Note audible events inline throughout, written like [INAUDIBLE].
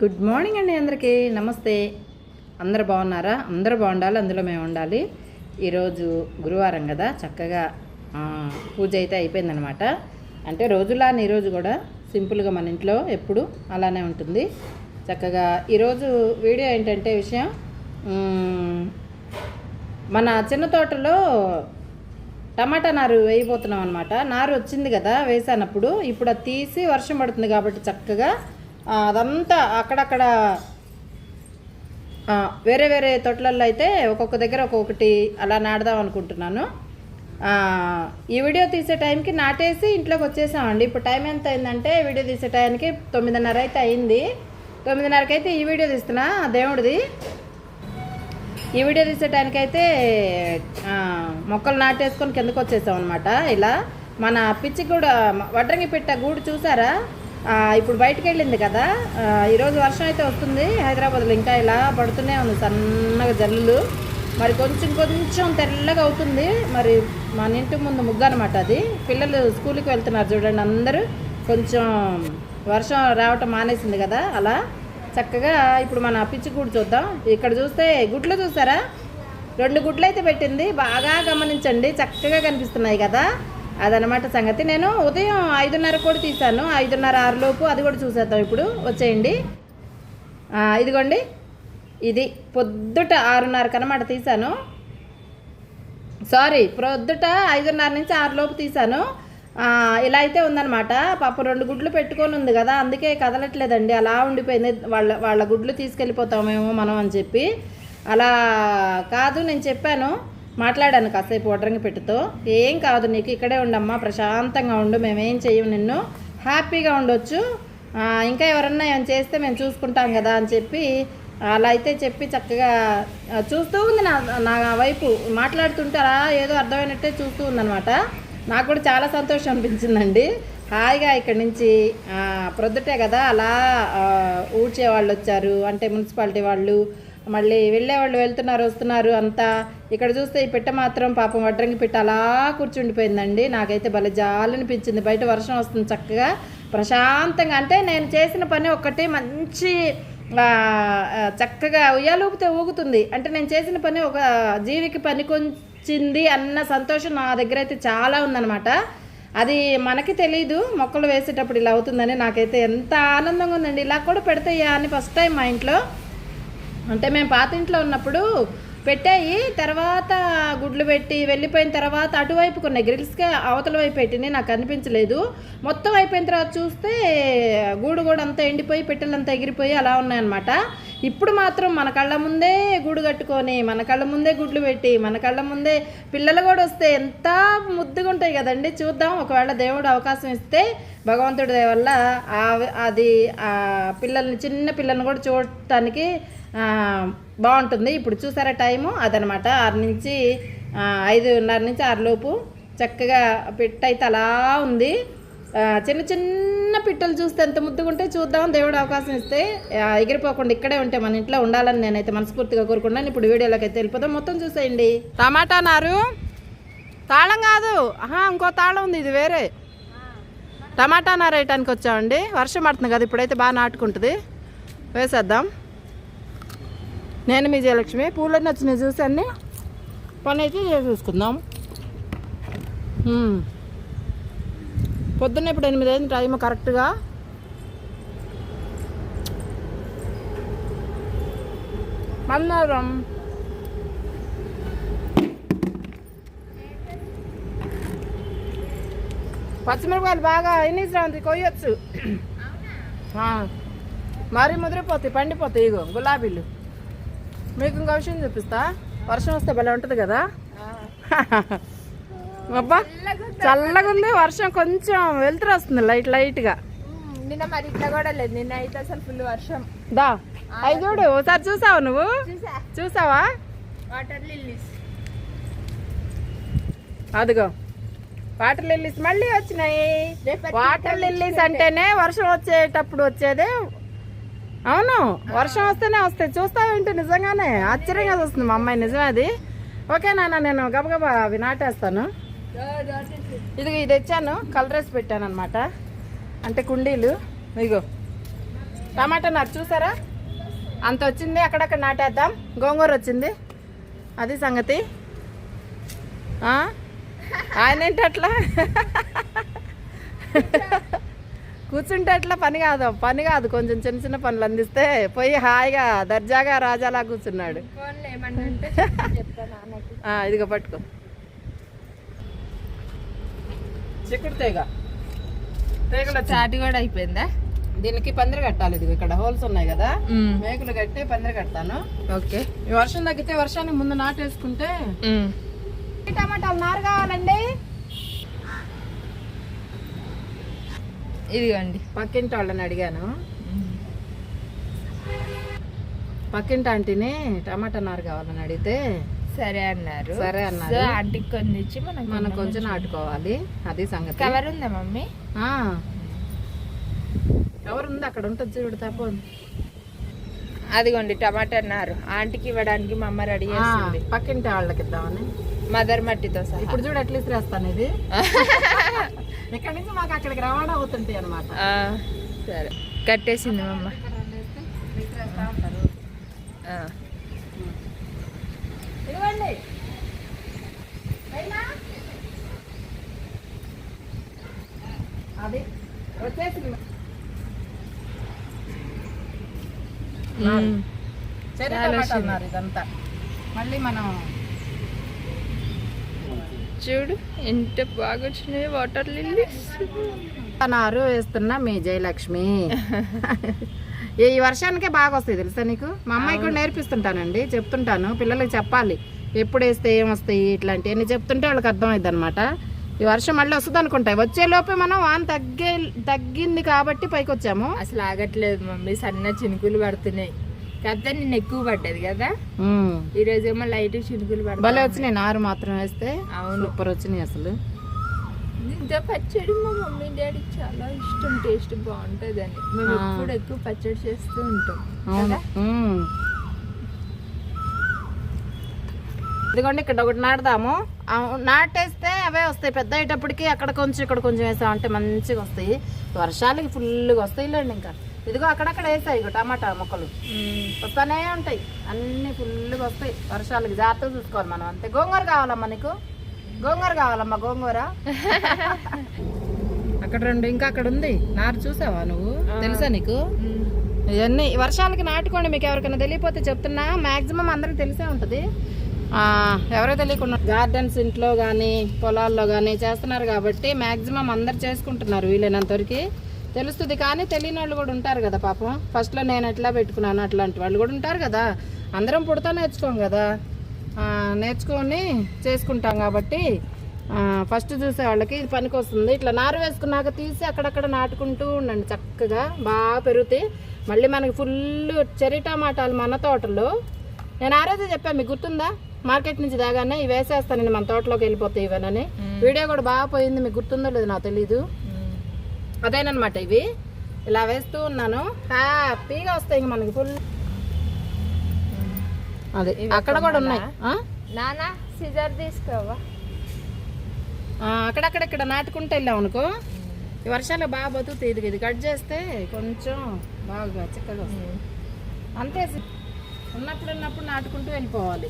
Good morning అండి అందరికీ. నమస్తే. అందరు బాగున్నారా? అందరూ బాగుండాలి. అందులో మేము ఉండాలి. ఈరోజు గురువారం కదా. చక్కగా పూజ అయితే అయిపోయిందనమాట అంటే రోజులాని ఈరోజు కూడా సింపుల్గా మన ఇంట్లో ఎప్పుడు అలానే ఉంటుంది. చక్కగా ఈరోజు వీడియో ఏంటంటే విషయం మన చిన్న తోటలో టమాటా నారు వేయబోతున్నాం అనమాట నారు వచ్చింది కదా వేసానప్పుడు. ఇప్పుడు అది తీసి వర్షం పడుతుంది కాబట్టి చక్కగా అదంతా అక్కడక్కడ వేరే వేరే తొట్లల్లో అయితే ఒక్కొక్క దగ్గర ఒక్కొక్కటి అలా నాడదాం అనుకుంటున్నాను. ఈ వీడియో తీసే టైంకి నాటేసి ఇంట్లోకి వచ్చేసామండి. ఇప్పుడు టైం ఎంత అయిందంటే వీడియో తీసే టైంకి తొమ్మిదిన్నర అయితే అయింది. తొమ్మిదిన్నరకి అయితే ఈ వీడియో తీస్తున్నా దేవుడిది. ఈ వీడియో తీసే టైంకైతే మొక్కలు నాటేసుకొని కిందకు వచ్చేసాం అనమాట ఇలా మన పిచ్చి కూడా వడ్రంగి పెట్ట గూడు చూసారా? ఇప్పుడు బయటకు వెళ్ళింది కదా ఈరోజు వర్షం అయితే వస్తుంది. హైదరాబాద్లో ఇంకా ఇలా పడుతూనే ఉంది సన్నగా జల్లులు. మరి కొంచెం కొంచెం తెల్లగా అవుతుంది. మరి మన ఇంటి ముందు ముగ్గు అనమాట అది. పిల్లలు స్కూల్కి వెళ్తున్నారు చూడండి అందరూ. కొంచెం వర్షం రావటం మానేసింది కదా అలా. చక్కగా ఇప్పుడు మన పిచ్చి గూడు చూద్దాం. ఇక్కడ చూస్తే గుడ్లు చూసారా? రెండు గుడ్లు అయితే పెట్టింది. బాగా గమనించండి. చక్కగా కనిపిస్తున్నాయి కదా. అదనమాట సంగతి. నేను ఉదయం ఐదున్నర కూడా తీశాను. ఐదున్నర ఆరులోపు అది కూడా చూసేద్దాం ఇప్పుడు. వచ్చేయండి. ఇదిగోండి. ఇది పొద్దుట ఆరున్నరకు అనమాట తీశాను. సారీ ప్రొద్దుట ఐదున్నర నుంచి ఆరులోపు తీశాను. ఇలా అయితే ఉందన్నమాట. పాప రెండు గుడ్లు పెట్టుకొని ఉంది కదా అందుకే కదలట్లేదండి. అలా ఉండిపోయింది. వాళ్ళ వాళ్ళ గుడ్లు తీసుకెళ్ళిపోతామేమో మనం అని చెప్పి. అలా కాదు నేను చెప్పాను. మాట్లాడాను కాసేపు వడ్రంగి పెట్టుతో. ఏం కాదు నీకు ఇక్కడే ఉండమ్మా ప్రశాంతంగా ఉండు మేమేం చెయ్యం నిన్ను. హ్యాపీగా ఉండొచ్చు. ఇంకా ఎవరన్నా ఏమైనా చేస్తే మేము చూసుకుంటాం కదా అని చెప్పి అలా అయితే చెప్పి చక్కగా చూస్తూ ఉంది నా నా వైపు. మాట్లాడుతుంటారా ఏదో అర్థమైనట్టే చూస్తూ ఉందనమాట నాకు కూడా చాలా సంతోషం అనిపించిందండి. హాయిగా ఇక్కడి నుంచి ప్రొద్దుటే కదా అలా ఊడ్చే వాళ్ళు వచ్చారు. అంటే మున్సిపాలిటీ వాళ్ళు మళ్ళీ వెళ్ళే వాళ్ళు వెళ్తున్నారు వస్తున్నారు అంతా. ఇక్కడ చూస్తే ఈ పిట్ట మాత్రం పాపం వడ్రంగి పిట్ట అలా కూర్చుండిపోయిందండి. నాకైతే భలే జాలనిపించింది. బయట వర్షం వస్తుంది చక్కగా. ప్రశాంతంగా. అంటే నేను చేసిన పని ఒక్కటి మంచి చక్కగా ఆ, చక్కగా ఉయ్యాలూపితే ఊగుతుంది. అంటే నేను చేసిన పని ఒక జీవికి పనికొంచింది అన్న సంతోషం నా దగ్గర అయితే చాలా ఉందన్నమాట. అది మనకి తెలీదు. మొక్కలు వేసేటప్పుడు ఇలా అవుతుందని నాకైతే ఎంత ఆనందంగా ఉందండి. ఇలా కూడా పెడతాయా అని ఫస్ట్ టైం మా ఇంట్లో. అంటే మేము పాత ఇంట్లో ఉన్నప్పుడు పెట్టాయి తర్వాత గుడ్లు పెట్టి వెళ్ళిపోయిన తర్వాత అటువైపు కొన్ని గ్రిల్స్కి అవతల వైపు పెట్టినాయి నాకు అనిపించలేదు. మొత్తం అయిపోయిన తర్వాత చూస్తే గూడు కూడా అంతా ఎండిపోయి పెట్టెలంతా ఎగిరిపోయి అలా ఉన్నాయన్నమాట. ఇప్పుడు మాత్రం మన కళ్ళ ముందే గూడు కట్టుకొని మన కళ్ళ ముందే గుడ్లు పెట్టి మన కళ్ళ ముందే పిల్లలు కూడా వస్తే ఎంత ముద్దుగా ఉంటాయి కదండి. చూద్దాం ఒకవేళ దేవుడు అవకాశం ఇస్తే భగవంతుడి వల్ల అది ఆ పిల్లల్ని చిన్న పిల్లల్ని కూడా చూడటానికి బాగుంటుంది. ఇప్పుడు చూసారా టైము? అదనమాట. ఆరు నుంచి ఐదున్నర నుంచి ఆరులోపు చక్కగా పిట్ట అయితే అలా ఉంది. చిన్న చిన్న పిట్టలు చూస్తే ఎంత ముద్దుగుంటే చూద్దాం. దేవుడు అవకాశం ఇస్తే ఎగిరిపోకుండా ఇక్కడే ఉంటే మన ఇంట్లో ఉండాలని నేనైతే మనస్ఫూర్తిగా కోరుకున్నాను ఇప్పుడు వీడియోలోకి అయితే వెళ్ళిపోతాం మొత్తం చూసేయండి. టమాటా నారు. తాళం కాదు. ఆహా ఇంకో తాళం ఉంది. ఇది వేరే. టమాటా నారు వేయటానికి వచ్చామండి. వర్షం పడుతుంది కదా ఇప్పుడైతే బాగా నాటుకుంటుంది. వేసేద్దాం. నేను మీ జయలక్ష్మి పూలన్నీ వచ్చినాయి చూసి అన్ని పని అయితే చూసుకుందాం. పొద్దున్న ఇప్పుడు ఎనిమిది అయింది టైం కరెక్ట్గా. మన్నారం పచ్చిమిరపకాయలు బాగా ఎన్ని శ్రావంతి కొయ్యొచ్చు. మరీ ముదిరిపోతాయి పండిపోతాయి ఇగో గులాబీలు. మీకు ఇంకో విషయం చూపిస్తా? వర్షం వస్తే భలే ఉంటుంది కదా? అబ్బా చల్లగా ఉంది? వర్షం కొంచెం వెళ్తురు వస్తుంది లైట్ లైట్గా. నిన్న మరి ఇట్లా కూడా లేదు నిన్న అయితే అసలు ఫుల్ వర్షం. దా అవి చూడు ఒకసారి చూసావా నువ్వు? చూసా. చూసావా? Water lilies. అదిగో వాటర్ లిల్లీస్ మళ్ళీ వచ్చినాయి. వాటర్ లిల్లీస్ అంటేనే వర్షం వచ్చేటప్పుడు వచ్చేదే అవును వర్షం వస్తేనే వస్తాయి. చూస్తావేంటి నిజంగానే ఆశ్చర్యంగా చూస్తుంది మా అమ్మాయి. నిజమే అది. ఓకే నాన్న నేను గబగబా అవి నాటేస్తాను. ఇది ఇది తెచ్చాను. కలరేసి పెట్టాను అనమాట అంటే కుండీలు. ఇగో టమాటా నాకు చూసారా? అంత వచ్చింది అక్కడక్కడ నాటేద్దాం. గోంగూర వచ్చింది. అది సంగతి. ఆయన ఏంటి అట్లా? కూర్చుంటే అట్లా పని కాదు పని కాదు. కొంచెం చిన్న చిన్న పనులు అందిస్తే పోయి హాయిగా దర్జాగా రాజాలా కూర్చున్నాడు. ఇదిగో పట్టుకో. చిక్కుడు తీగ. తీగలు వచ్చాయి. స్టార్ట్ కూడా అయిపోయిందా? దీనికి పందిరి కట్టాలి ఇదిగో ఇక్కడ హోల్స్ ఉన్నాయి కదా. మేకులు కట్టి పందిరి కడతాను. ఓకే. ఈ వర్షం తగ్గితే వర్షానికి ముందు నాటేసుకుంటే టమాటాలు నారు కావాలండి? ఇదిగోండి. పక్కింటి వాళ్ళని అడిగాను. పక్కింటి ఆంటీని టమాటా నారు కావాలని అడిగితే సరే అన్నారు. సరే అన్నారు. ఆంటీకి కొన్ని ఇచ్చి మనం మనం కొంచెం నాటుకోవాలి. అది సంగతి. కవర్ ఉందా మమ్మీ. ఎవరు ఉంది అక్కడ ఉంటుంది చూడు తప్పు అదిగోండి టమాటా అన్నారు ఆంటీకి ఇవ్వడానికి మా అమ్మ రెడీ చేస్తుంది పక్కింటి వాళ్ళకి ఇద్దామని. మదర్ మట్టితో సహా. ఇప్పుడు చూడు ఎట్లా ఇసిరేస్తాను ఇది. [LAUGHS] ఇక్కడ నుంచి మాకు అక్కడికి రవాణా అవుతుంటాయి అనమాట సరే. కట్టేసింది మా అమ్మ. ఆ. ఇదిగోండి? అది వచ్చేసింది. అన్నారు ఇదంతా. మళ్ళీ మనం చూడు ఎంత బాగా వచ్చినాయి వాటర్ లిల్లీస్ నారు వేస్తున్నా మీ జయలక్ష్మి. [LAUGHS] ఈ వర్షానికే బాగా వస్తాయి తెలుసా నీకు? మా అమ్మాయి కూడా నేర్పిస్తుంటానండి చెప్తుంటాను. పిల్లలకి చెప్పాలి. ఎప్పుడు వేస్తే ఏం వస్తాయి ఇట్లాంటివన్నీ చెప్తుంటే వాళ్ళకి అర్థమైంది అనమాట ఈ వర్షం మళ్ళీ వస్తుంది అనుకుంటాయి వచ్చే లోపే మనం వాన తగ్గే తగ్గింది కాబట్టి పైకి వచ్చాము అసలు ఆగట్లేదు మమ్మీ సన్న చినుకులు పడుతున్నాయి. కాకపోతే నిన్న ఎక్కువ పడ్డది కదా. ఈ రోజు ఏమో లైట్ చినుకులు భలే పడతాయి వచ్చినాయి నారు మాత్రం వేస్తే సూపర్ వచ్చినాయి అసలు. ఇంత పచ్చడి మా మమ్మీ డాడీకి చాలా ఇష్టం టేస్ట్ బాగుంటుంది అని మేము. ఎప్పుడు ఎక్కువ పచ్చడి చేస్తూ ఉంటాం. కదా. ఇదిగోండి ఇక్కడ ఒకటి నాటుదాము. నాటేస్తే అవే వస్తాయి. పెద్ద అయ్యేటప్పటికి అక్కడ కొంచెం ఇక్కడ కొంచెం వేసామంటే మంచిగా వస్తాయి. వర్షాలకి ఫుల్గా వస్తాయి లేండి ఇంకా. ఇదిగో అక్కడక్కడ వేసాయి ఇగో టమాటా మొక్కలు. వస్తానే ఉంటాయి. అన్ని ఫుల్గా వస్తాయి. వర్షాలకి జాగ్రత్తగా చూసుకోవాలి మనం అంతే. గోంగూర కావాలమ్మా నీకు? గోంగూర కావాలమ్మా గోంగూర? [LAUGHS] అక్కడ రెండు ఇంకా అక్కడ ఉంది. నారు చూసావా నువ్వు? తెలుసా నీకు. ఇవన్నీ వర్షాలకి నాటుకోండి. మీకు ఎవరికైనా తెలియపోతే చెప్తున్నా. మాక్సిమం అందరికి తెలిసే ఉంటుంది. ఎవరో తెలియకుండా గార్డెన్స్ ఇంట్లో కానీ పొలాల్లో కానీ చేస్తున్నారు కాబట్టి మాక్సిమం అందరు చేసుకుంటున్నారు వీలైనంత వరకు. తెలుస్తుంది కానీ తెలియని వాళ్ళు కూడా ఉంటారు కదా పాపం. ఫస్ట్లో నేను ఎట్లా పెట్టుకున్నాను అట్లాంటి వాళ్ళు కూడా ఉంటారు కదా. అందరం పుడతా నేర్చుకోం కదా. నేర్చుకొని చేసుకుంటాం కాబట్టి ఫస్ట్ చూసే వాళ్ళకి ఇది పనికి వస్తుంది. ఇట్లా నారు వేసుకున్నాక తీసి అక్కడక్కడ నాటుకుంటూ ఉండండి చక్కగా. బాగా పెరుగుతాయి మళ్ళీ మనకి ఫుల్ చెర్రీ టమాటాలు మన తోటలో. నేను ఆ రోజే చెప్పాను మీకు గుర్తుందా? మార్కెట్ నుంచి దాగానే ఇవి వేసేస్తానండి మన తోటలోకి వెళ్ళిపోతాయి ఇవన్నీ. వీడియో కూడా బాగా పోయింది మీకు గుర్తుందో లేదో నాకు తెలీదు. అదేనమాట ఇవి. ఇలా వేస్తూ ఉన్నాను. హ్యాపీగా వస్తాయి ఇంక మనకి ఫుల్. అదే అక్కడ కూడా ఉన్నాయి? నానా సిజర్ తీసుకోవా? అక్కడక్కడ ఇక్కడ నాటుకుంటే వెళ్ళాం అనుకో. ఈ వర్షాలు బాగా బతుకుతాయి. ఇది ఇది కట్ చేస్తే కొంచెం బాగా చిక్కగా వస్తుంది అంతే ఉన్నప్పుడు ఉన్నప్పుడు నాటుకుంటూ వెళ్ళిపోవాలి.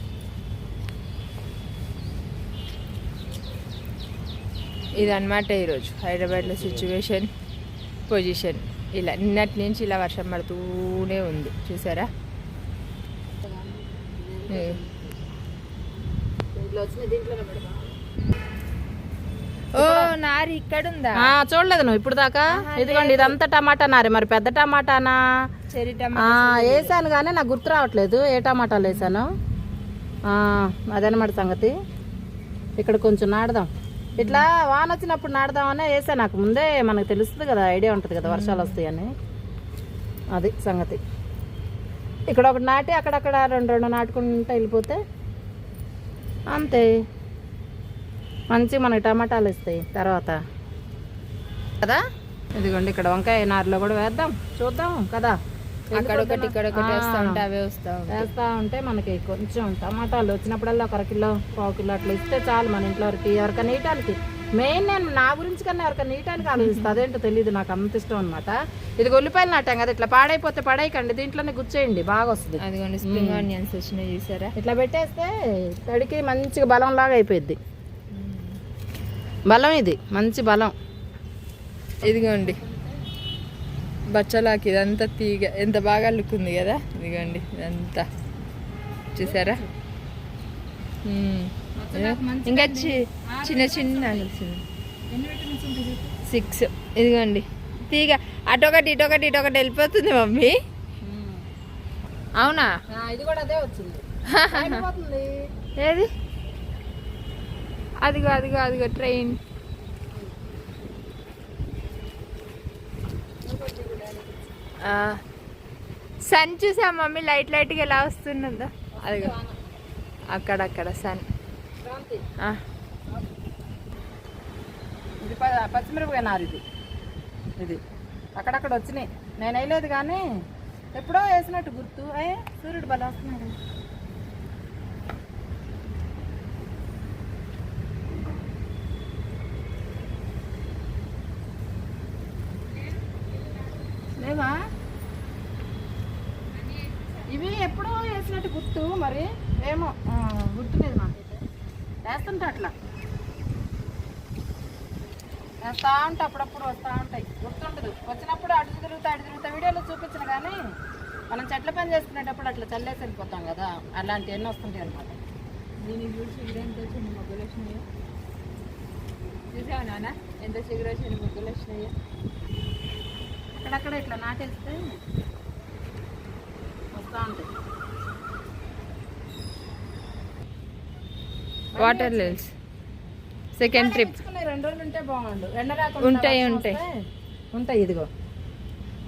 ఇదన్నమాట ఈరోజు హైదరాబాద్లో సిచ్యువేషన్ పొజిషన్ ఇలా నిన్నటి నుంచి ఇలా వర్షం పడుతూనే ఉంది. చూసారా? ఓ నారి ఇక్కడ ఉందా ఆ, చూడలేదు నువ్వు ఇప్పుడు దాకా? ఇదిగోండి ఇదంతా టమాటా నారే. మరి పెద్ద టమాటానా? చెరి ఆ, వేసాను కానీ నాకు గుర్తు రావట్లేదు. ఏ టమాటాలు వేసాను? ఆ, అదనమాట సంగతి. ఇక్కడ కొంచెం నాడదాం ఇట్లా వాన వచ్చినప్పుడు నాడదామనే వేసా. నాకు ముందే మనకు తెలుస్తుంది కదా ఐడియా ఉంటుంది కదా వర్షాలు వస్తాయని. అది సంగతి. ఇక్కడ ఒకటి నాటి అక్కడక్కడ రెండు రెండు నాటుకుంటూ వెళ్ళిపోతే అంతే. మంచి మనకి టమాటాలు ఇస్తాయి తర్వాత. కదా? ఇదిగోండి ఇక్కడ వంకాయ నారులో కూడా వేద్దాం. చూద్దాం కదా. అక్కడ ఒకటి ఇక్కడ ఒకటి వస్తా ఉంటే అవే వస్తా వేస్తా ఉంటే మనకి కొంచెం టమాటాలు వచ్చినప్పుడల్లా ఒక కిలో పావు కిలో అట్లా ఇస్తే చాలు మన ఇంట్లో వరకు ఎవరికైనా ఇయటానికి మెయిన్ నేను నా గురించి కన్నా ఎవరికైనా నీటానికి ఆలోచిస్తా. అదేంటో తెలియదు నాకు అంత ఇష్టం అనమాట ఇది ఉల్లిపాయలు నాటాం కదా ఇట్లా పాడైపోతే పడేయకండి దీంట్లోనే గుచ్చేయండి బాగా వస్తుంది అదిగోండి స్ప్రింగ్ ఆనియన్స్ వచ్చినాయి చూసారా? ఇట్లా పెట్టేస్తే తడికి మంచిగా బలం లాగా అయిపోయింది బలం ఇది మంచి బలం. ఇదిగోండి బచ్చలాకి ఇదంతా తీగ ఎంత బాగా అల్లుకుంది కదా? ఇదిగోండి ఇదంతా. చూసారా. ఇంకా చిన్న చిన్న సిక్స్. ఇదిగోండి. తీగ అటొకటి ఇటొకటి ఇటొకటి వెళ్ళిపోతుంది మమ్మీ. అవునా? ఇది కూడా అదే వచ్చింది. [LAUGHS] ఏది? అదిగో అదిగో అదిగో ట్రైన్. సన్ చూసా మమ్మీ లైట్ లైట్గా ఎలా వస్తున్నదో అది అక్కడక్కడ సన్. ఇది ప- పచ్చిమిరపకాయ నారు ఇది. ఇది. అక్కడక్కడ వచ్చినాయి. నేను వేయలేదు కానీ ఎప్పుడో వేసినట్టు గుర్తు. అయ్యే సూర్యుడు బలం వస్తున్నాడు లేవా ఇవి ఎప్పుడో వేసినట్టు గుర్తు మరి ఏమో గుర్తులేదు నాకైతే వేస్తుంటా అట్లా. వేస్తా ఉంటా అప్పుడప్పుడు వస్తూ ఉంటాయి. గుర్తుండదు. వచ్చినప్పుడు అటు తిరుగుతా అటు తిరుగుతా. వీడియోలో చూపించిన కానీ మనం చెట్ల పని చేసుకునేటప్పుడు అట్లా చల్లేసి వెళ్ళిపోతాం కదా. అలాంటివి ఎన్ని వస్తుంటాయి అనమాట దీనికి చూసి ఇదేంత వచ్చింది ముగ్గులు వచ్చినాయో చూసావా నాన్న? ఎంత చిగురు వచ్చింది ముగ్గులు వచ్చినాయో అక్కడక్కడ ఇట్లా నాటేస్తే వస్తూ ఉంటాయి. వాటర్ లెల్స్ సెకండ్ ట్రిప్ తెచ్చుకునే రెండు రోజులు ఉంటే బాగుండు. ఎండ రాకుండా ఉంటాయి, ఉంటాయి. ఉంటాయి ఇదిగో.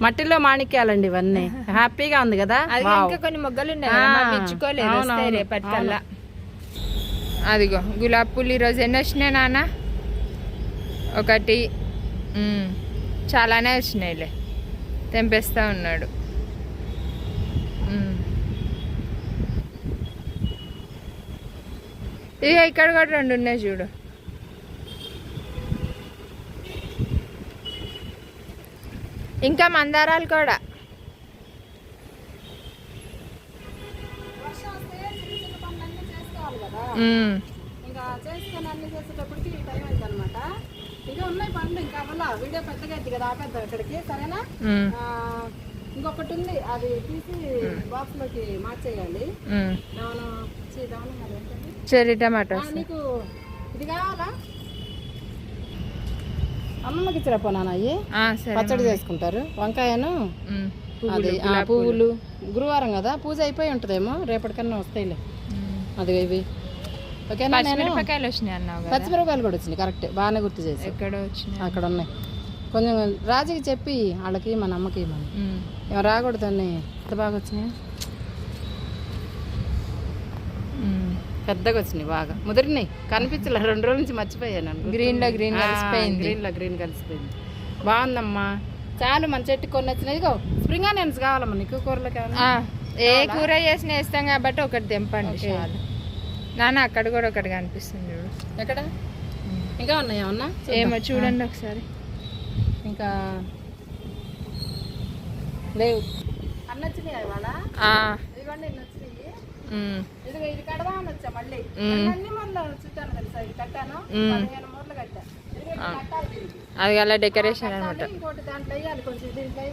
మట్టిలో మాణిక్యాలండి ఇవన్నీ. [LAUGHS] హ్యాపీగా ఉంది కదా. ఇంకా కొన్ని మొగ్గలు ఉన్నాయి రేపటికల్లా. అదిగో గులాబీ పూలు ఈరోజు ఎన్ని వచ్చినాయి నాన్న? ఒకటి. చాలానే వచ్చినాయిలే. తెంపేస్తా ఉన్నాడు. ఇక ఇక్కడ కూడా రెండు ఉన్నాయి చూడు. ఇంకా మందారాలు కూడా. ఇంకా చేసుకొని అన్ని చేసేటప్పటికి ఈ టైం అయింది అనమాట ఇంకా ఉన్నాయి పనులు ఇంకా వీడియో పెద్దగా అయింది కదా ఆపేద్దాం ఇక్కడికి. సరేనా? ఇంకొకటి ఉంది అది తీసి బాక్స్లోకి మార్చేయాలి. దావనం? Cherry tomatoes. నీకు ఇది కావాలా? అమ్మమ్మకి ఇచ్చిరా పచ్చడి చేసుకుంటారు. వంకాయను. అది ఆ పువ్వులు గురువారం కదా పూజ అయిపోయి ఉంటుందేమో రేపటికన్నా వస్తాయిలే. అది ఇవి. ఓకేనా నేను? పచ్చిమిరపకాయలు కూడా వచ్చినాయి కరెక్ట్. బాగానే గుర్తు చేసి ఎక్కడ వచ్చినాయి. అక్కడ ఉన్నాయి. కొంచెం రాజుకి చెప్పి వాళ్ళకి మన అమ్మకి మన. ఏమో రాకూడదని ఎంత బాగా వచ్చినాయి. పెద్దగా వచ్చినాయి బాగా. ముదిరినాయి. కనిపించలే. రెండు రోజుల నుంచి మర్చిపోయాను Green లో green కలిసిపోయింది. గ్రీన్లో గ్రీన్ కలిసిపోయింది. బాగుందమ్మా. చాలు మన చెట్టు కొన్ని వచ్చినాయి. స్ప్రింగ్ ఆనియన్స్ కావాలమ్మా. నీకు? ఆ, ఏ కూర చేసినా వేస్తాం కాబట్టి ఒకటి తెంపండి. చాలు. నాన్న అక్కడ కూడా ఒకటి కనిపిస్తుంది చూడు. ఎక్కడ? ఇంకా ఉన్నాయి ఏమన్నా? ఏమో చూడండి ఒకసారి. ఇంకా లేవు. అన్న వచ్చినాయి ఇవాళ? ఆ, ఇదిగోండి ఇన్ని వచ్చినాయి ఉమ్. ఇదిగో ఇది కడదామని వచ్చా మళ్ళీ. అన్ని చుట్టాను తెలుసా? ఇది కట్టాను. పదిహేను మూరలు కట్టా. ఇదిగో ఇది కట్టాలి దీనికి. అది అలా డెకరేషన్ అనమాట. ఇంకోటి దాంట్లో వేయాలి కొంచెం. దీంట్లో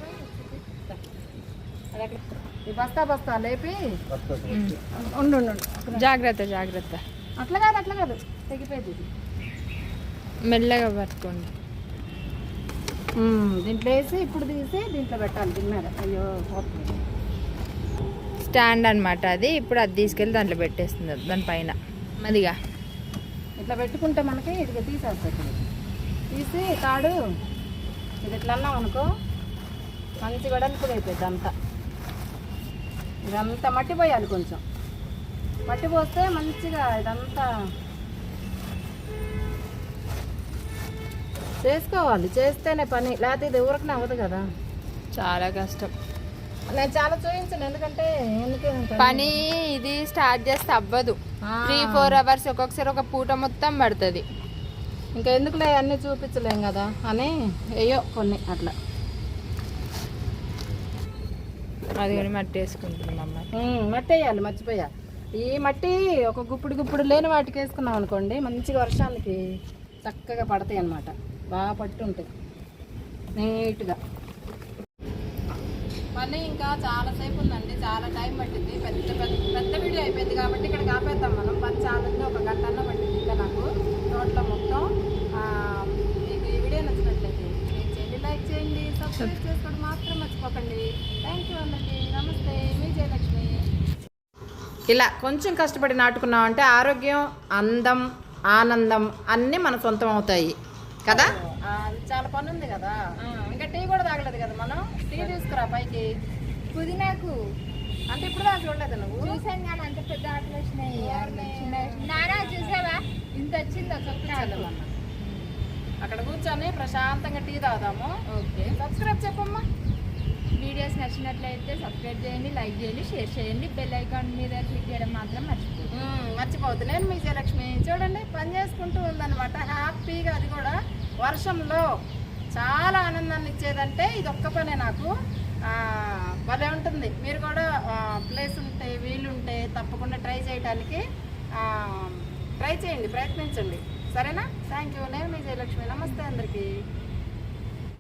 ఈ బస్తా బస్తా లేపి. ఉండు. జాగ్రత్త జాగ్రత్త. అట్లా కాదు అట్లా కాదు. తెగిపోయింది ఇది. మెల్లగా పట్టుకోండి. దీంట్లో వేసి ఇప్పుడు తీసి దీంట్లో పెట్టాలి మీద. అయ్యో పోతుంది. స్టాండ్ అన్నమాట అది. ఇప్పుడు అది తీసుకెళ్ళి దాంట్లో పెట్టేస్తుంది. దానిపైన. మదిగా ఇట్లా పెట్టుకుంటే మనకి ఇది తీసేస్తుంది తీసి తాడు ఇది ఇట్లా అన్నాం అనుకో మంచి వెడల్పుగా అయిపోయింది అంతా. ఇదంతా మట్టి పోయాలి కొంచెం. మట్టి పోస్తే మంచిగా ఇదంతా చేసుకోవాలి. చేస్తేనే పని. లేకపోతే ఇది ఊరకనే అవ్వదు కదా. చాలా కష్టం. నేను చాలా చూపించాను ఎందుకంటే ఎందుకే పని ఇది స్టార్ట్ చేస్తే అవ్వదు. త్రీ ఫోర్ అవర్స్ ఒక్కొక్కసారి ఒక పూట మొత్తం పడుతుంది. ఇంకా ఎందుకులే అన్నీ చూపించలేం కదా అని ఏయో కొన్ని అట్లా. అది కానీ మట్టి వేసుకుంటున్నాం అమ్మ. మట్టి వేయాలి మర్చిపోయా ఈ మట్టి ఒక గుప్పుడు గుప్పుడు లేని వాటికి వేసుకున్నాం అనుకోండి మంచిగా వర్షానికి చక్కగా పడతాయి అన్నమాట. బాగా పట్టు ఉంటాయి నీట్గా. పని ఇంకా చాలాసేపు ఉందండి. చాలా టైం పట్టింది. పెద్ద పెద్ద పెద్ద వీడియో అయిపోయింది కాబట్టి ఇక్కడ ఆపేద్దాం మనం. పని చాలా ఉంది, ఒక గంట అన్న పట్టింది ఇంకా నాకు. తోటలో మొత్తం. ఆ, మీకు ఈ వీడియో నచ్చినట్లయితే షేర్ చేయండి. లైక్ చేయండి. సబ్స్క్రైబ్ చేసుకోవడం మాత్రం మర్చిపోకండి. థ్యాంక్ యూ అందరికీ. నమస్తే. మీ జయలక్ష్మి. ఇలా కొంచెం కష్టపడి నాటుకున్నాం అంటే ఆరోగ్యం అందం ఆనందం అన్నీ మన సొంతం అవుతాయి. కదా? చాలా పని ఉంది కదా. టీ కూడా తాగలేదు కదా మనం? టీ తీసుకురా పైకి. పుదీనాకు. అంటే ఇప్పుడు దాకా చూడలేదు నువ్వు? చూసాం కానీ అంత పెద్ద ఆటలు వచ్చినాయి నానా చూసావా? ఇంత వచ్చింది అన్న. అక్కడ కూర్చొని ప్రశాంతంగా టీ తాగుదాము. ఓకే. సబ్స్క్రైబ్ చెప్పమ్మా. వీడియోస్ నచ్చినట్లయితే సబ్స్క్రైబ్ చేయండి లైక్ చేయండి షేర్ చేయండి బెల్ ఐకాన్ మీద క్లిక్ చేయడం మాత్రం మర్చిపోదు మ్మ్, మర్చిపోవద్దు. నేను మీ జయలక్ష్మి. చూడండి పని చేసుకుంటూ ఉందన్నమాట. హ్యాపీగా అది కూడా. వర్షంలో. చాలా ఆనందాన్ని ఇచ్చేదంటే ఇది ఒక్క పనే నాకు. భలే ఉంటుంది. మీరు కూడా ప్లేస్ ఉంటే వీలుంటే తప్పకుండా ట్రై చేయడానికి ట్రై చేయండి ప్రయత్నించండి. సరేనా? థ్యాంక్ యూ నేను మీ జయలక్ష్మి. నమస్తే అందరికీ.